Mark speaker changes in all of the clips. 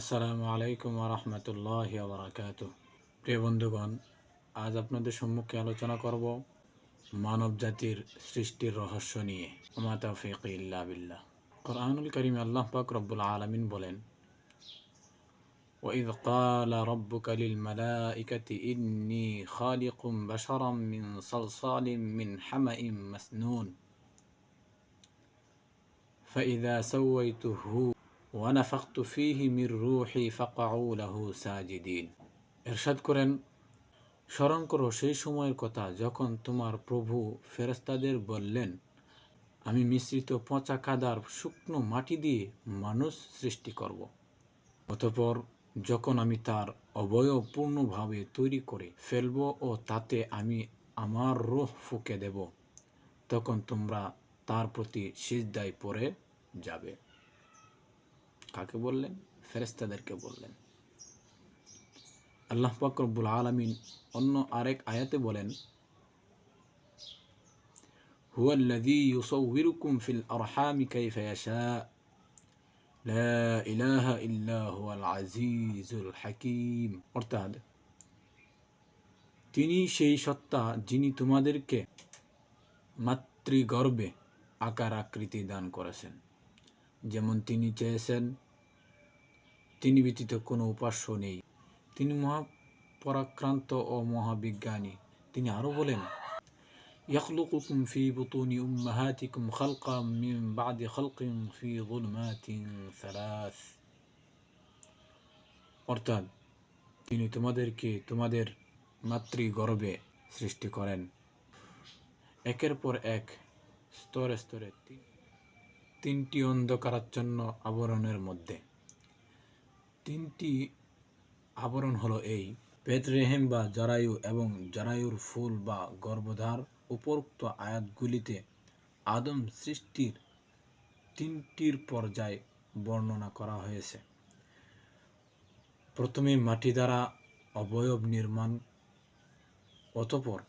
Speaker 1: আসসালামু আলাইকুম রহমতুল্লাহ বারাকাত প্রিয় বন্ধুগণ আজ আপনাদের সম্মুখে আলোচনা করব মানব জাতির সৃষ্টির রহস্য নিয়ে ওমা তৌফিক ইল্লা বিল্লাহ কোরআনুল করিম আল্লাহ পাক রব্বুল আলমিন বলেন وإذ قال ربك للملائكة إني خالق بشرا من صلصال من حمأ مسنون فإذا سويته ওয়ানাফাক্ত ফিহি মির রুহি ফাকাউলাহু সাজিদিন। এরশাদ করেন, স্মরণ করো সেই সময়ের কথা যখন তোমার প্রভু ফেরস্তাদের বললেন, আমি মিশ্রিত পচা কাদার শুকনো মাটি দিয়ে মানুষ সৃষ্টি করব। অতপর যখন আমি তার অবয়পূর্ণভাবে তৈরি করে ফেলব ও তাতে আমি আমার রোহ ফুঁকে দেব, তখন তোমরা তার প্রতি সিজদায় পড়ে যাবে। কাকে বললেন ফেরেস্তাদেরকে বললেন আল্লাহ পাক রব্বুল আলমিন অন্য আরেক আয়াতে বলেন هو الذي يصوركم في الأرحام كيف يشاء لا إله إلا هو العزيز الحكيم অর্থাৎ তিনি সেই সত্তা যিনি তোমাদেরকে মাতৃগর্ভে আকার আকৃতি দান করেছেন যেমন তিনি চেয়েছেন তিনি ব্যতীত কোনো উপাস্য নেই তিনি মহাপরাক্রান্ত ও মহাবিজ্ঞানী তিনি আরও বলেন يخلقكم في بطون أمهاتكم خلقا من بعد خلق في ظلمات ثلاث অর্থাৎ তিনি তোমাদেরকে তোমাদের মাতৃগর্ভে সৃষ্টি করেন একের পর এক স্তরে স্তরে তিনটি অন্ধকারাচ্ছন্ন আবরণের মধ্যে। তিনটি আবরণ হলো এই। পেটরেহেম বা জরায়ু এবং জরায়ুর ফুল বা গর্ভধার উপরোক্ত আয়াতগুলিতে আদম সৃষ্টির তিনটির পর্যায় বর্ণনা করা হয়েছে। প্রথমে মাটি দ্বারা অবয়ব নির্মাণ, অতপর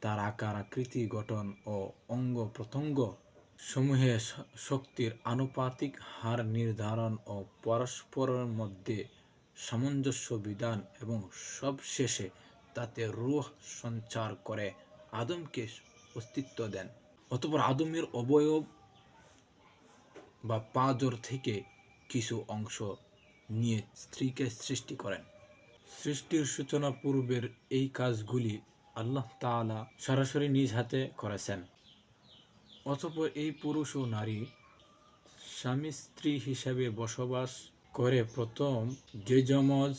Speaker 1: তার আকার, আকৃতি, গঠন ও অঙ্গ প্রত্যঙ্গ সমূহে শক্তির আনুপাতিক হার নির্ধারণ ও পরস্পরের মধ্যে সামঞ্জস্য বিধান এবং সবশেষে তাতে রুহ সঞ্চার করে আদমকে অস্তিত্ব দেন। অতপর আদমের অবয়ব বা পাজর থেকে কিছু অংশ নিয়ে স্ত্রীকে সৃষ্টি করেন। সৃষ্টির সূচনা পূর্বের এই কাজগুলি আল্লাহ তালা সরাসরি নিজ হাতে করেছেন। অতপর এই পুরুষ ও নারী স্বামী স্ত্রী হিসাবে বসবাস করে প্রথম যে যমজ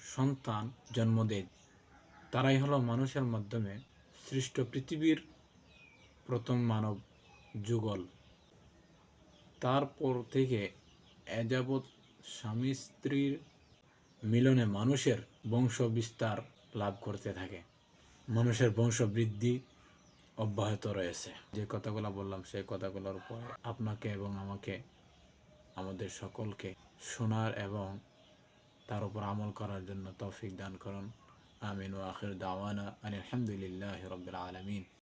Speaker 1: সন্তান জন্ম দেয় তারাই হলো মানুষের মাধ্যমে সৃষ্ট পৃথিবীর প্রথম মানব যুগল। তারপর থেকে এযাবৎ স্বামী স্ত্রীর মিলনে মানুষের বংশ বিস্তার লাভ করতে থাকে। মানুষের বংশ বৃদ্ধি অব্যাহত রয়েছে। যে কথাগুলো বললাম, সেই কথাগুলোর উপরে আপনাকে এবং আমাকে, আমাদের সকলকে শোনার এবং তার উপর আমল করার জন্য তৌফিক দান করুন। আমিন ওয়াখির দাওয়ানা আলহামদুলিল্লাহ রবিল আলমিন।